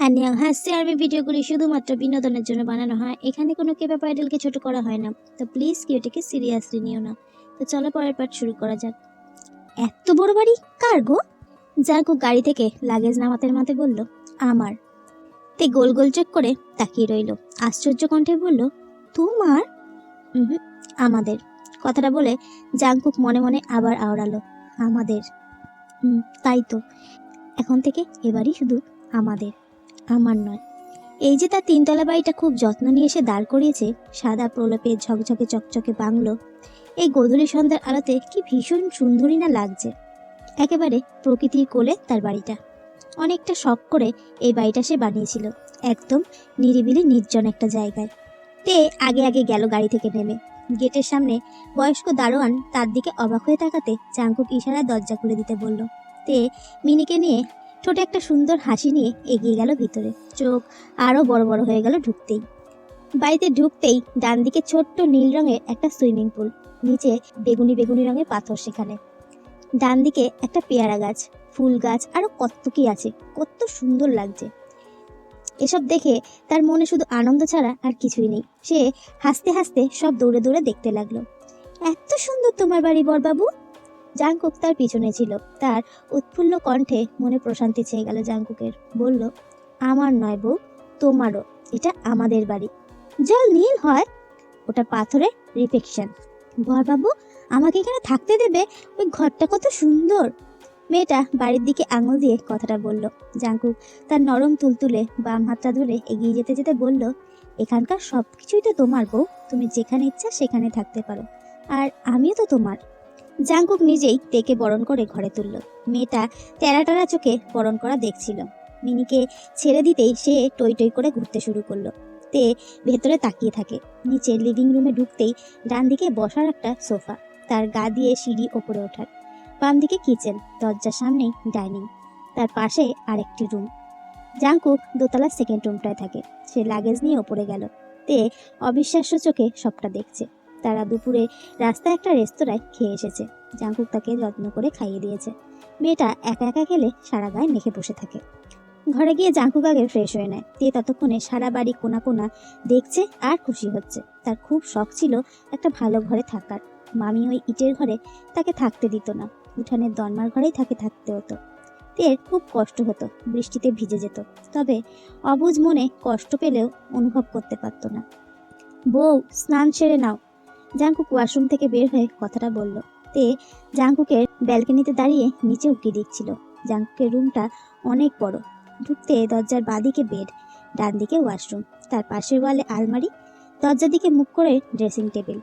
আনিয়াং হাসছে আরবি ভিডিওগুলি শুধুমাত্র বিনোদনের জন্য বানানো হয়। এখানে কোনো কেপাপ আইডলকে ছোট করা হয় না। তো প্লিজ কেউ এটাকে সিরিয়াসলি নিও না। তো চলো পরের পার্ট শুরু করা যাক। এত বড় বাড়ি? কার গো? জাগো গাড়ি থেকে লাগেজ নামাতে নামাতে বলল, আমার। তে গোল গোল চোখ করে তাকিয়ে রইল। আশ্চর্য কণ্ঠে বলল, তোমার? আমাদের। কথাটা বলে জাংকুক মনে মনে আবার আওড়ালো, আমাদের। তাই তো। এখন থেকে এবারই শুধু আমাদের। আমার নয়। এই যে তার তিনতলা বাড়িটা খুব যত্ন নিয়ে এসে দাঁড় করিয়েছে, সাদা প্রলেপে ঝকঝকে চকচকে বাংলো, এই গোধূলি সন্ধ্যার আলোতে কি ভীষণ সুন্দরী না লাগছে। একেবারে প্রকৃতির কোলে তার বাড়িটা। অনেকটা শখ করে এই বাড়িটা সে বানিয়েছিল, একদম নিরিবিলি নির্জন একটা জায়গায়। তে আগে আগে গেল গাড়ি থেকে নেমে। গেটের সামনে বয়স্ক দারোয়ান তার দিকে অবাক হয়ে তাকাতে চাঙ্কুক ইশারায় দরজা খুলে দিতে বলল, তে, মিনিকে নিয়ে ঠোঁটে একটা সুন্দর হাসি নিয়ে এগিয়ে গেল ভিতরে। চোখ আরও বড় বড় হয়ে গেল ঢুকতেই। বাড়িতে ঢুকতেই ডান দিকে ছোট্ট নীল রঙের একটা সুইমিং পুল, নিচে বেগুনি বেগুনি রঙের পাথর সেখানে। ডান দিকে একটা পেয়ারা গাছ, ফুল গাছ আরও কত কি আছে কত সুন্দর লাগছে। এসব দেখে তার মনে শুধু আনন্দ ছাড়া আর কিছুই নেই। সে হাসতে হাসতে সব দৌড়ে দৌড়ে দেখতে লাগল। এত সুন্দর তোমার বাড়ি বরবাবু। জাংকুক তার পিছনে ছিল। তার উৎফুল্ল কণ্ঠে মনে প্রশান্তি চেয়ে গেল জাংকুকের। বলল, আমার নয় বউ, তোমারও। এটা আমাদের বাড়ি। জল নীল হয়, ওটা পাথরের রিফেকশন বরবাবু, আমাকে এখানে থাকতে দেবে? ওই ঘরটা কত সুন্দর! মেয়েটা বাড়ির দিকে আঙুল দিয়ে কথাটা বলল। জাংকুক তার নরম তুলতুলে বাম হাতটা ধরে এগিয়ে যেতে যেতে বলল, এখানকার সব কিছুই তো তোমার বউ। তুমি যেখানে ইচ্ছা সেখানে থাকতে পারো। আর আমিও তো তোমার। জাংকুক নিজেই তেকে বরণ করে ঘরে তুলল। মেয়েটা টেরা টেরা চোখে বরণ করা দেখছিল। মিনিকে ছেড়ে দিতেই সে টই টই করে ঘুরতে শুরু করল। তে ভেতরে তাকিয়ে থাকে। নিচে লিভিং রুমে ঢুকতেই ডান দিকে বসার একটা সোফা, তার গা দিয়ে সিঁড়ি ওপরে ওঠার। বাম দিকে কিচেন, দরজার সামনেই ডাইনিং, তার পাশে আরেকটি রুম। জাংকুক দোতলার সেকেন্ড রুমটায় থাকে। সে লাগেজ নিয়ে ওপরে গেল। তে অবিশ্বাস্য চোখে সবটা দেখছে। তারা দুপুরে রাস্তায় একটা রেস্তোরাঁয় খেয়ে এসেছে। জাংকুক তাকে যত্ন করে খাইয়ে দিয়েছে। মেয়েটা একা একা খেলে সারা গায়ে মেখে বসে থাকে। ঘরে গিয়ে জাংকুক আগে ফ্রেশ হয়ে নেয়। তে ততক্ষণে সারা বাড়ি কোনা কোনা দেখছে আর খুশি হচ্ছে। তার খুব শখ ছিল একটা ভালো ঘরে থাকার। মামি ওই ইটের ঘরে তাকে থাকতে দিত না। উঠানের দরমার ঘরেই তাকে থাকতে হতো। তের খুব কষ্ট হতো, বৃষ্টিতে ভিজে যেত। তবে অবুঝ মনে কষ্ট পেলেও অনুভব করতে পারতো না। বউ, স্নান সেরে নাও। জাংকুক ওয়াশরুম থেকে বের হয়ে কথাটা বলল। তে জাংকুকের ব্যালকনিতে দাঁড়িয়ে নিচে উঁকি দিচ্ছিল। জাঙ্কুকের রুমটা অনেক বড়। ঢুকতে দরজার বাঁদিকে বেড ডান দিকে ওয়াশরুম, তার পাশের ওয়ালে আলমারি, দরজার দিকে মুখ করে ড্রেসিং টেবিল।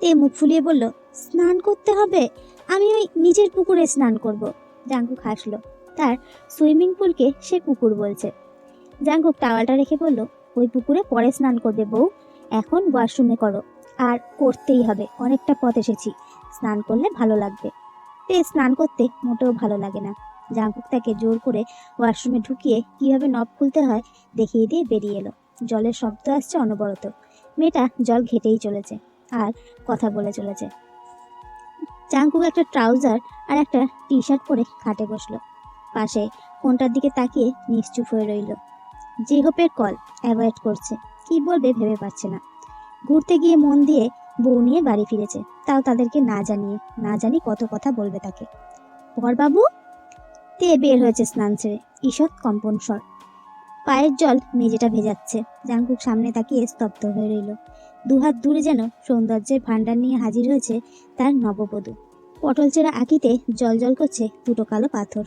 তে মুখ ফুলিয়ে বলল, স্নান করতে হবে। আমি ওই নিজের পুকুরে স্নান করব। জাঙ্কুক হাসলো। তার সুইমিং পুলকে সে পুকুর বলছে। জাঙ্কুক টাওয়ালটা রেখে বলল, ওই পুকুরে পরে স্নান করবে বউ। এখন ওয়াশরুমে করো। আর করতেই হবে। অনেকটা পথ এসেছি। স্নান করলে ভালো লাগবে। তে স্নান করতে মোটেও ভালো লাগে না। জাংকুক তাকে জোর করে ওয়াশরুমে ঢুকিয়ে কীভাবে নব খুলতে হয় দেখিয়ে দিয়ে বেরিয়ে এলো। জলের শব্দ আসছে অনবরত। মেয়েটা জল ঘেটেই চলেছে আর কথা বলে চলেছে। জাংকুক একটা ট্রাউজার আর একটা টি শার্ট পরে খাটে বসল। পাশে ফোনটার দিকে তাকিয়ে নিশ্চুপ হয়ে রইল। যে হোপের কল অ্যাভয়েড করছে। কি বলবে ভেবে পাচ্ছে না। ঘুরতে গিয়ে মন দিয়ে বউ নিয়ে বাড়ি ফিরেছে। তাও তাদেরকে না জানিয়ে, না জানি কত কথা বলবে তাকে। বরবাবু, তে বের হয়েছে স্নান ছেড়ে ঈষৎ কম্পন স্বর। পায়ের জল মেঝেটা ভেজাচ্ছে। জাংকুক সামনে তাকিয়ে স্তব্ধ হয়ে রইল। দুহাত দূরে যেন সৌন্দর্যের ভান্ডার নিয়ে হাজির হয়েছে তার নববধূ। পটল চেরা আঁকিতে জল জল করছে দুটো কালো পাথর।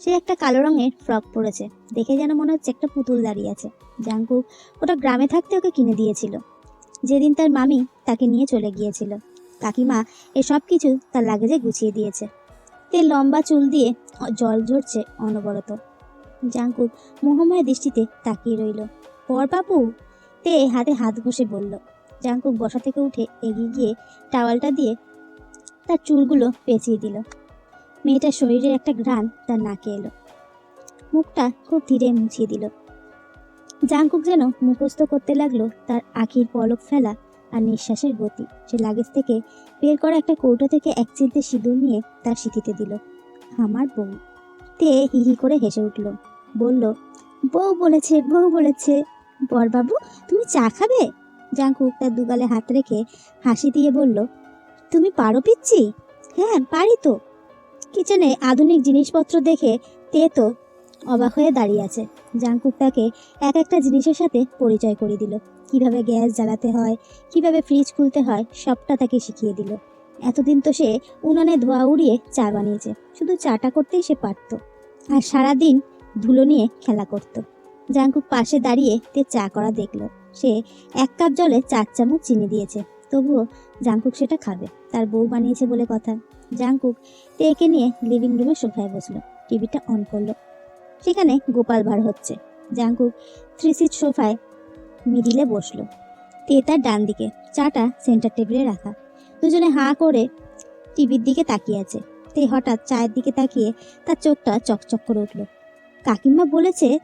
সে একটা কালো রঙের ফ্রক পরেছে। দেখে যেন মনে হচ্ছে একটা পুতুল দাঁড়িয়ে আছে। জাংকুক ওটা গ্রামে থাকতে ওকে কিনে দিয়েছিল। যেদিন তার মামি তাকে নিয়ে চলে গিয়েছিল। কাকিমা এসব কিছু তার লাগেজে গুছিয়ে দিয়েছে। তে লম্বা চুল দিয়ে জল ঝরছে অনবরত। জাংকুক মোহময় দৃষ্টিতে তাকিয়ে রইল। পর বাবু তে হাতে হাত ঘষে বলল। জাংকুক বসা থেকে উঠে এগিয়ে গিয়ে টাওয়ালটা দিয়ে তার চুলগুলো পেঁচিয়ে দিল। মেয়েটার শরীরের একটা ঘ্রাণ তার নাকে এলো। মুখটা খুব ধীরে মুছিয়ে দিল। জাংকুক যেন মুখস্থ করতে লাগল তার আখির পলক ফেলা আর নিঃশ্বাসের গতি। সে লাগেজ থেকে বের করা একটা কৌটো থেকে এক চিলতে সিঁদুর নিয়ে তার সিঁথিতে দিল। আমার বউ। তে হি হি করে হেসে উঠল। বলল, বউ বলেছে বউ বলেছে। বরবাবু, তুমি চা খাবে? জাঙ্কুক তার দুগালে হাত রেখে হাসি দিয়ে বলল, তুমি পারো পিচ্ছি হ্যাঁ পারি তো। কিচেনে আধুনিক জিনিসপত্র দেখে তে তো অবাক হয়ে দাঁড়িয়ে আছে। জাঙ্কুক তাকে এক একটা জিনিসের সাথে পরিচয় করে দিল। কীভাবে গ্যাস জ্বালাতে হয়, কীভাবে ফ্রিজ খুলতে হয়, সবটা তাকে শিখিয়ে দিল। এতদিন তো সে উনানে ধোয়া উড়িয়ে চা বানিয়েছে। শুধু চাটা করতেই সে পারত। আর সারাদিন ধুলো নিয়ে খেলা করত। জাঙ্কুক পাশে দাঁড়িয়ে তে চা করা দেখল। সে এক কাপ জলে চার চামচ চিনি দিয়েছে। তবুও জাঙ্কুক সেটা খাবে, তার বউ বানিয়েছে বলে কথা। জাঙ্কুক তেকে নিয়ে লিভিং রুমে সোফায় বসল। টিভিটা অন করল। সেখানে গোপাল ভাঁড় হচ্ছে। জাঙ্কুক থ্রি সিট সোফায় মিডিলে বসল। তে তার ডান দিকে, চাটা সেন্টার টেবিলে রাখা। দুজনে হাঁ করে টিভির দিকে তাকিয়ে আছে। তে হঠাৎ চায়ের দিকে তাকিয়ে তার চোখটা চকচক করে উঠল। কাকিমা বলেছে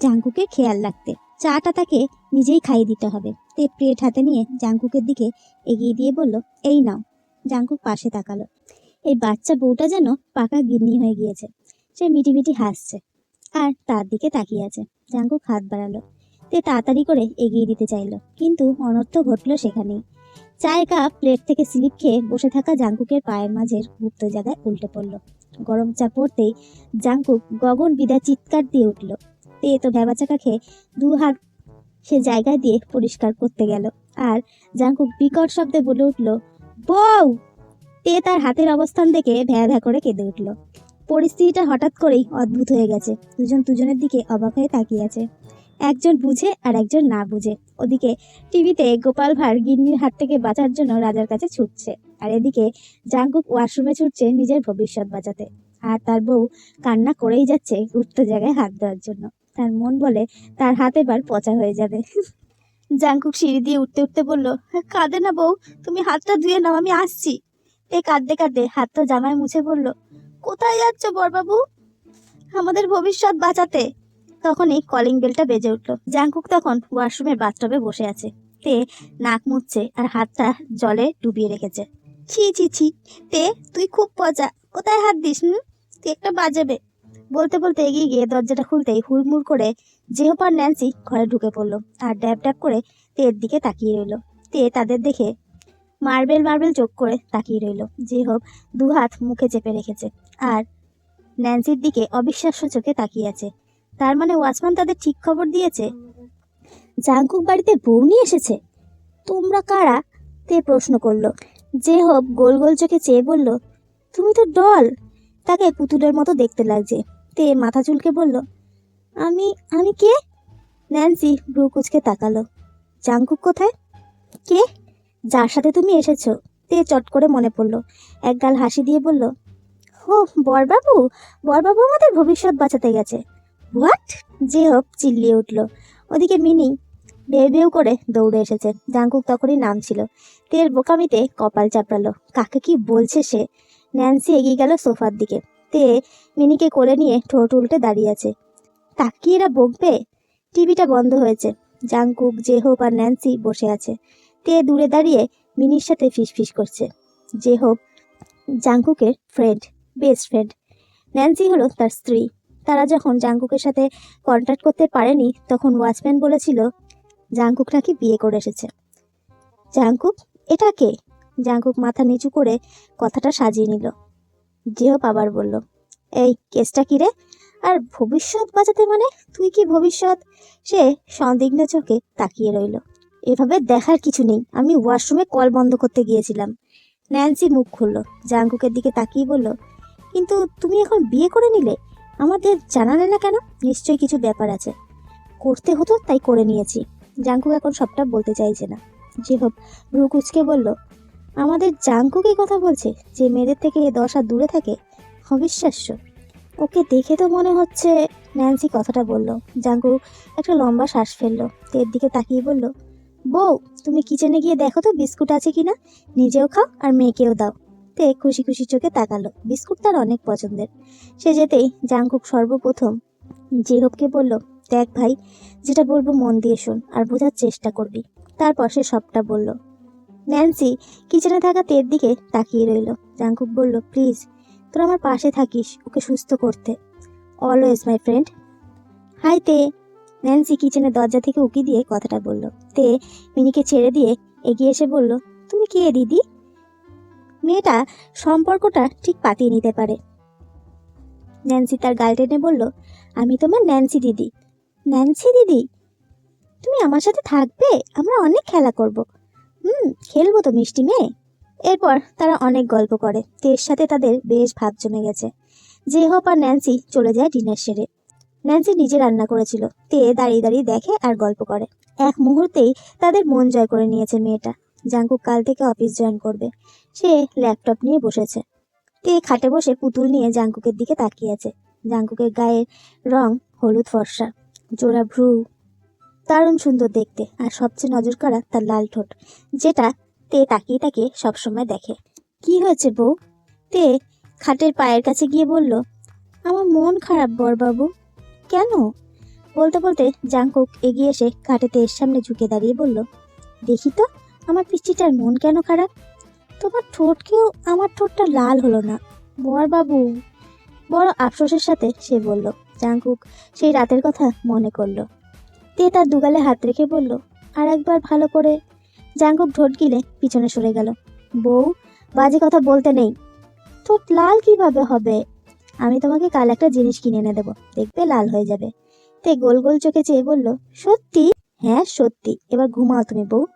জাঙ্কুকে খেয়াল রাখতে। চাটা তাকে নিজেই খাইয়ে দিতে হবে। তে প্লেট হাতে নিয়ে জাঙ্কুকের দিকে এগিয়ে দিয়ে বলল, এই নাও। জাঙ্কুক পাশে তাকালো। এই বাচ্চা বউটা যেন পাকা গিন্নি হয়ে গিয়েছে। সে মিটি মিটি হাসছে। আর তার দিকে তাকিয়ে আছে। জাঙ্কুক হাত বাড়ালো। তে তাড়াতাড়ি করে এগিয়ে দিতে চাইলো। কিন্তু অনর্থ ঘটলো সেখানেই। চায়ের কাপ প্লেট থেকে স্লিপ খেয়ে বসে থাকা জাঙ্কুকের পায়ের মাঝের গুপ্ত জায়গায় উল্টে পড়ল। গরম চা পড়তেই জাঙ্কুক গগন বিদায় চিৎকার দিয়ে উঠল। তে তো ভেবাচাকা খেয়ে দু হাত সে জায়গায় দিয়ে পরিষ্কার করতে গেল। আর জাঙ্কুক বিকট শব্দে বলে উঠল, বউ! তে তার হাতের অবস্থান দেখে ভ্যা ভ্যা করে কেঁদে উঠল। পরিস্থিতিটা হঠাৎ করেই অদ্ভুত হয়ে গেছে। দুজন দুজনের দিকে অবাক হয়ে তাকিয়ে আছে। একজন বুঝে আর একজন না বুঝে। ওদিকে টিভিতে গোপাল ভাঁড় গিন্নির হাত থেকে বাঁচার জন্য রাজার কাছে ছুটছে আর এদিকে জাঙ্কুক ওয়াশরুমে ছুটছে নিজের ভবিষ্যৎ বাঁচাতে। আর তার বউ কান্না করেই যাচ্ছে গুপ্ত জায়গায় হাত দেওয়ার জন্য। তার মন বলে তার হাত এবার পচা হয়ে যাবে। জাঙ্কুক সিঁড়ি দিয়ে উঠতে উঠতে বলল, কাঁদে না বউ, তুমি হাতটা ধুয়ে নাও, আমি আসছি। এ কাঁদতে কাঁদতে হাতটা জামায় মুছে বলল কোথায় যাচ্ছ বরবাবু? আমাদের ভবিষ্যৎ বাঁচাতে। তখনই কলিং বেলটা বেজে উঠল। জাঙ্কুক তখন ওয়াশরুমের বাথটবে বসে আছে। তে নাক মুছছে আর হাতটা জলে ডুবিয়ে রেখেছে। ছি ছি ছি। তে, তুই খুব পচা। কোথায় হাত দিস তুই একটা বাজাবে। বলতে বলতে এগিয়ে গিয়ে দরজাটা খুলতেই হুড়মুড় করে জেহপার ন্যান্সি ঘরে ঢুকে পড়ল আর ড্যাব ড্যাব করে তের দিকে তাকিয়ে রইল। তে তাদের দেখে মার্বেল মার্বেল চোখ করে তাকিয়ে রইল। জেহব দু হাত মুখে চেপে রেখেছে। আর ন্যান্সির দিকে অবিশ্বাস্য চোখে তাকিয়ে আছে। তার মানে ওয়াচম্যান তাদের ঠিক খবর দিয়েছে? জাঙ্কুক বাড়িতে বউ নিয়ে এসেছে? তোমরা কারা? তে প্রশ্ন করল। যে হোক, গোল গোল চোখে চেয়ে বলল, তুমি তো ডল। তাকে পুতুলের মতো দেখতে লাগছে। তে মাথা চুলকে বলল, আমি আমি কে? ন্যান্সি ব্রু কুচকে তাকালো। জাঙ্কুক কোথায়? কে? যার সাথে তুমি এসেছ। তে চট করে মনে পড়ল। এক গাল হাসি দিয়ে বলল ও বরবাবু বরবাবু আমাদের ভবিষ্যৎ বাঁচাতে গেছে। হোয়াট? যে হোক চিল্লিয়ে উঠল। ওদিকে মিনি বেউ বেউ করে দৌড়ে এসেছে। জাঙ্কুক তখনই নাম ছিল বোকামিতে কপাল চাপড়ালো। কাকে কি বলছে সে? ন্যান্সি এগিয়ে গেল সোফার দিকে। তে মিনিকে কোলে নিয়ে ঠোঁট উল্টে দাঁড়িয়ে আছে। তাকে এরা বকবে? টিভিটা বন্ধ হয়েছে। জাঙ্কুক জেহোপ আর ন্যান্সি বসে আছে। তে দূরে দাঁড়িয়ে মিনির সাথে ফিসফিস করছে। জেহোপ জাঙ্কুকের ফ্রেন্ড বেস্ট ফ্রেন্ড। ন্যান্সি হলো তার স্ত্রী। তারা যখন জাঙ্কুকের সাথে কন্ট্যাক্ট করতে পারেনি, তখন ওয়াচম্যান বলেছিল জাঙ্কুক নাকি বিয়ে করে এসেছে। জাঙ্কুক এটা কে? জাঙ্কুক মাথা নিচু করে কথাটা সাজিয়ে নিল। জেহপ আবার বলল, এই কেসটা কি রে? আর ভবিষ্যৎ বাঁচাতে মানে? তুই কি ভবিষ্যৎ? সে সন্দিগ্ন চোখে তাকিয়ে রইল। এভাবে দেখার কিছু নেই। আমি ওয়াশরুমে কল বন্ধ করতে গিয়েছিলাম। ন্যান্সি মুখ খুলল। জাঙ্কুকের দিকে তাকিয়ে বলল কিন্তু তুমি এখন বিয়ে করে নিলে? আমাদের জানালে না কেন? নিশ্চয়ই কিছু ব্যাপার আছে। করতে হতো, তাই করে নিয়েছি। জাঙ্কুক এখন সবটা বলতে চাইছে না। যে হোক ব্রুকুচকে বলল, আমাদের জাঙ্কুক কথা বলছে যে মেয়েদের থেকে এ দশ হাত দূরে থাকে। অবিশ্বাস্য। ওকে দেখে তো মনে হচ্ছে ন্যান্সি কথাটা বলল। জাঙ্কুক একটা লম্বা শ্বাস ফেলল। তের দিকে তাকিয়ে বলল, বউ, তুমি কিচেনে গিয়ে দেখো তো বিস্কুট আছে কিনা? নিজেও খাও আর মেয়েকেও দাও। তে খুশি খুশি চোখে তাকালো। বিস্কুট তার অনেক পছন্দের। সে যেতেই জাংকুক সর্বপ্রথম জেহবকে বলল, দেখ ভাই, যেটা বলব মন দিয়ে শোন আর বোঝার চেষ্টা করবি। তারপর সে সবটা বলল। ন্যান্সি, কিচেনে থাকা তের দিকে তাকিয়ে রইল। জাংকুক বলল, প্লিজ, তোরা আমার পাশে থাকিস, ওকে সুস্থ করতে। Always, my friend. হাই, তে। ন্যান্সি কিচেনের দরজা থেকে উকি দিয়ে কথাটা বলল। তে মিনিকে ছেড়ে দিয়ে এগিয়ে এসে বলল, তুমি কে, দিদি? মেয়েটা সম্পর্কটা ঠিক পাতিয়ে নিতে পারে। ন্যান্সি তার গাল টেনে বলল, আমি তোমার ন্যান্সি দিদি। ন্যান্সি দিদি, তুমি আমার সাথে থাকবে? আমরা অনেক খেলা করব। হুম, খেলব তো, মিষ্টি মেয়ে। এরপর তারা অনেক গল্প করে। তের সাথে তাদের বেশ ভাব জমে গেছে। যে হোপ আর ন্যান্সি চলে যায় ডিনার সেরে। ন্যান্সি নিজে রান্না করেছিল। তে দাঁড়িয়ে দাঁড়িয়ে দেখে আর গল্প করে। এক মুহূর্তেই তাদের মন জয় করে নিয়েছে মেয়েটা। জাঙ্কুক কাল থেকে অফিস জয়েন করবে। সে ল্যাপটপ নিয়ে বসেছে। তে খাটে বসে পুতুল নিয়ে জাঙ্কুকের দিকে তাকিয়ে আছে। জাঙ্কুকের গায়ের রং হলুদ ফর্সা, জোড়া ভ্রু। দারুণ সুন্দর দেখতে আর সবচেয়ে নজর করা তার লাল ঠোঁট, যেটা তে তাকিয়ে তাকিয়ে সবসময় দেখে। কি হয়েছে বউ? তে খাটের পায়ের কাছে গিয়ে বলল, আমার মন খারাপ বরবাবু। কেন? বলতে বলতে জাঙ্কুক এগিয়ে এসে খাটে তের সামনে ঝুঁকে দাঁড়িয়ে বলল, দেখি তো, আমার পিচ্চিটার মন কেন খারাপ? তোমার ঠোঁটকেও আমার ঠোঁটটা লাল হলো না। বরবাবু, বড় আফসোসের সাথে সে বলল। জাঙ্কুক সেই রাতের কথা মনে করল। তে তার দুগালে হাত রেখে বলল, আর একবার ভালো করে জাঙ্কুক ঠোঁট গিলে পিছনে সরে গেল। বউ, বাজে কথা বলতে নেই। ঠোঁট লাল কীভাবে হবে? আমি তোমাকে কাল একটা জিনিস কিনে এনে দেবো। দেখবে লাল হয়ে যাবে। তে গোল গোল চোখে চেয়ে বলল, সত্যি? হ্যাঁ সত্যি। এবার ঘুমাও তুমি বউ।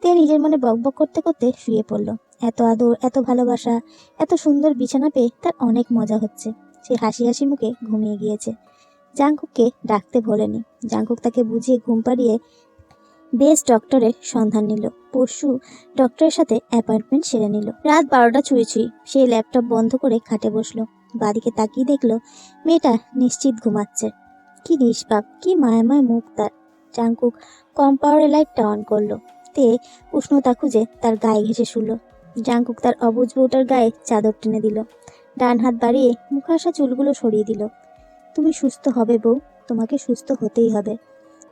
তে- নিজের মনে বকবক করতে করতে শুয়ে পড়ল। এত আদর, এত ভালোবাসা, এত সুন্দর বিছানা পেয়ে তার অনেক মজা হচ্ছে। সে হাসি হাসি মুখে ঘুমিয়ে গিয়েছে। জাংকুককে ডাকতে ভোলেনি জাংকুক তাকে বুঝিয়ে ঘুম পাড়িয়ে বেস্ট ডক্টরের সন্ধান নিল। পরশু ডক্টরের সাথে অ্যাপয়েন্টমেন্ট সেরে নিল। রাত বারোটা ছুঁই ছুঁই সে ল্যাপটপ বন্ধ করে খাটে বসল। বাদিকে তাকিয়ে দেখল, মেয়েটা নিশ্চিত ঘুমাচ্ছে। কি নিষ্পাপ, কি মায়াময় মুখ তার। জাঙ্কুক কম পাওয়ারের লাইটটা অন করল। তে উষ্ণতা খুঁজে তার গায়ে ঘেসে শুলো। জাঙ্কুক তার অবুজ বউটার গায়ে চাদর টেনে দিল। ডান হাত বাড়িয়ে মুখে আসা চুলগুলো সরিয়ে দিল। তুমি সুস্থ হবে বউ, তোমাকে সুস্থ হতেই হবে।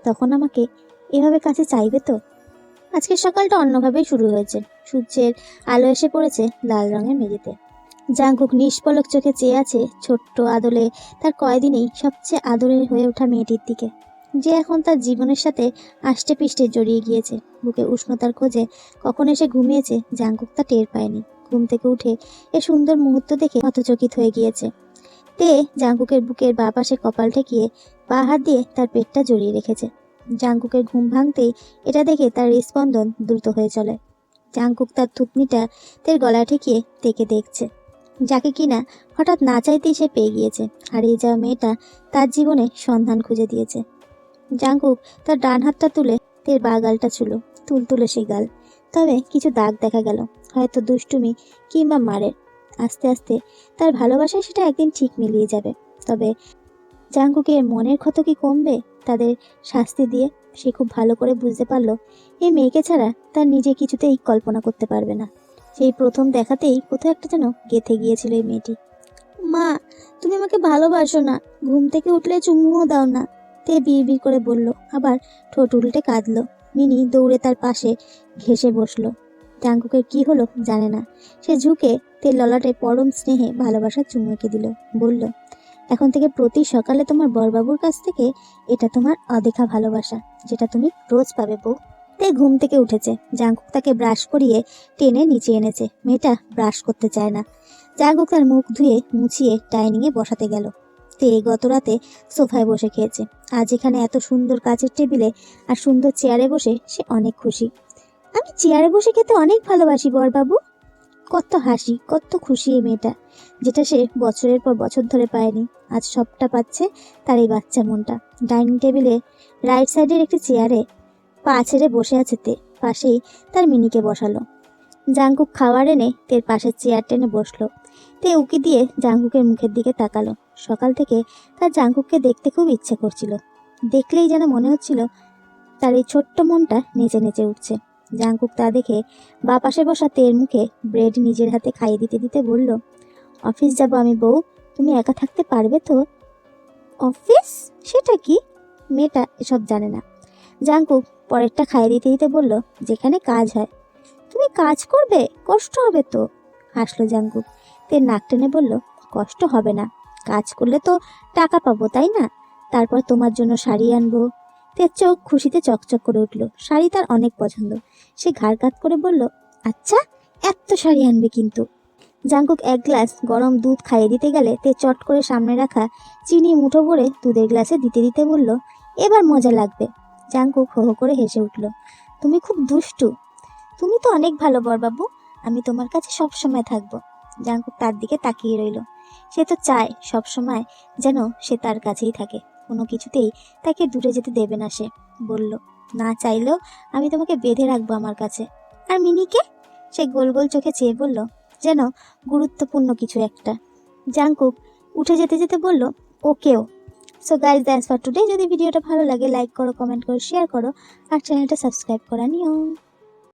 তখন আমাকে এভাবে কাছে চাইবে তো? আজকের সকালটা অন্যভাবেই শুরু হয়েছে। সূর্যের আলো এসে পড়েছে লাল রঙের মেঝেতে জাঙ্কুক নিষ্পলক চোখে চেয়ে আছে ছোট্ট আদলে তার কয়দিনেই সবচেয়ে আদরের হয়ে ওঠা মেয়েটির দিকে। যে এখন তার জীবনের সাথে আষ্টে পিষ্টে জড়িয়ে গিয়েছে। বুকে উষ্ণতার খোঁজে কখন এসে ঘুমিয়েছে জাঙ্কুক তা টের পায়নি। ঘুম থেকে উঠে এ সুন্দর মুহূর্ত দেখে হতচকিত হয়ে গিয়েছে। তে জাঙ্কুকের বুকের বা পাশে কপাল ঠেকিয়ে পা হাত দিয়ে তার পেটটা জড়িয়ে রেখেছে। জাঙ্কুকের ঘুম ভাঙতেই এটা দেখে তার স্পন্দন দ্রুত হয়ে চলে। জাঙ্কুক তার থুতনিটা তের গলা ঠেকিয়ে তেকে দেখছে। যাকে কিনা হঠাৎ না চাইতেই সে পেয়ে গিয়েছে হারিয়ে যাওয়া মেয়েটা তার জীবনে সন্ধান খুঁজে দিয়েছে। জাঙ্কুক তার ডান হাতটা তুলে তের বা গালটা ছিল, তুলতুলে সেই গাল। তবে কিছু দাগ দেখা গেল, হয়তো দুষ্টুমি কিংবা মারের। আস্তে আস্তে তার ভালোবাসায় সেটা একদিন ঠিক মিলিয়ে যাবে। তবে জাঙ্কুকের মনের ক্ষত কি কমবে? তাদের শাস্তি দিয়ে সে খুব ভালো করে বুঝতে পারল, এই মেয়েকে ছাড়া তার নিজে কিছুতেই কল্পনা করতে পারবে না। সেই প্রথম দেখাতেই কোথাও একটা যেন গেথে গিয়েছিল এই মেয়েটি। মা, তুমি আমাকে ভালোবাসো না। ঘুম থেকে উঠলে চুমুও দাও না। তে বিড় বিড় করে বলল, আবার ঠোঁট উল্টে কাঁদলো। মিনি দৌড়ে তার পাশে ঘেসে বসল। জাঙ্কুকের কি হলো জানে না। সে ঝুঁকে তেল ললাটে পরম স্নেহে ভালোবাসা চুমুকে দিল। বলল, এখন থেকে প্রতি সকালে তোমার বরবাবুর কাছ থেকে এটা তোমার অদেখা ভালোবাসা, যেটা তুমি রোজ পাবে বউ। তে ঘুম থেকে উঠেছে। জাঙ্কুক তাকে ব্রাশ করিয়ে টেনে নিচে এনেছে। মেয়েটা ব্রাশ করতে চায় না। জাঙ্কুক তার মুখ ধুয়ে মুছিয়ে ডাইনিংয়ে বসাতে গেল। তে গত রাতে সোফায় বসে খেয়েছে। আজ এখানে এত সুন্দর কাচের টেবিলে আর সুন্দর চেয়ারে বসে সে অনেক খুশি। আমি চেয়ারে বসে খেতে অনেক ভালোবাসি, বরবাবু। কত হাসি, কত খুশি এই মেয়েটা, যেটা সে বছরের পর বছর ধরে পায়নি। আজ সবটা পাচ্ছে তার এই বাচ্চা মনটা। ডাইনিং টেবিলে রাইট সাইডের একটি চেয়ারে পা ছেড়ে বসে আছে তে, পাশেই তার মিনিকে বসালো। জাঙ্কুক খাবার এনে তের পাশের চেয়ার টেনে বসল। তে উকি দিয়ে জাঙ্কুকের মুখের দিকে তাকালো। সকাল থেকে তার জাঙ্কুককে দেখতে খুব ইচ্ছে করছিল। দেখলেই যেন মনে হচ্ছিল তার এই ছোট্ট মনটা নেচে নেচে উঠছে। জাঙ্কুক তা দেখে বা পাশে বসা তের মুখে ব্রেড নিজের হাতে খাইয়ে দিতে দিতে বলল, অফিস যাব আমি বউ, তুমি একা থাকতে পারবে তো? অফিস? সেটা কি? মেয়েটা এসব জানে না। জাঙ্কুক পরেরটা খাইয়ে দিতে দিতে বলল, যেখানে কাজ হয়। তুমি কাজ করবে? কষ্ট হবে তো। হাসলো জাঙ্কুক তে নাক টেনে বলল, কষ্ট হবে না। কাজ করলে তো টাকা পাবো, তাই না? তারপর তোমার জন্য শাড়ি আনব। তের চোখ খুশিতে চকচক করে উঠল। শাড়ি তার অনেক পছন্দ। সে ঘাড় কাত করে বলল আচ্ছা এত শাড়ি আনবে কিন্তু। জাঙ্কুক এক গ্লাস গরম দুধ খাইয়ে দিতে গেলে তে চট করে সামনে রাখা চিনি মুঠো ভরে দুধের গ্লাসে দিতে দিতে বলল, এবার মজা লাগবে। জাঙ্কুক হো হো করে হেসে উঠল, তুমি খুব দুষ্টু। তুমি তো অনেক ভালো বরবাবু। আমি তোমার কাছে সব সময় থাকব। জাঙ্কুক তার দিকে তাকিয়ে রইল। সে তো চায় সব সময় যেন সে তার কাছেই থাকে। কোনো কিছুতেই তাকে দূরে যেতে দেবে না সে। বলল, না চাইলেও আমি তোমাকে বেঁধে রাখব আমার কাছে। আর মিনিকে? সে গোল গোল চোখে চেয়ে বলল, যেন গুরুত্বপূর্ণ কিছু একটা। জাঙ্কুক উঠে যেতে যেতে বলল, ওকেও। So guys that's for today যদি ভিডিওটা ভালো লাগে লাইক করো কমেন্ট করো শেয়ার করো, আর চ্যানেলটা সাবস্ক্রাইব করা নিও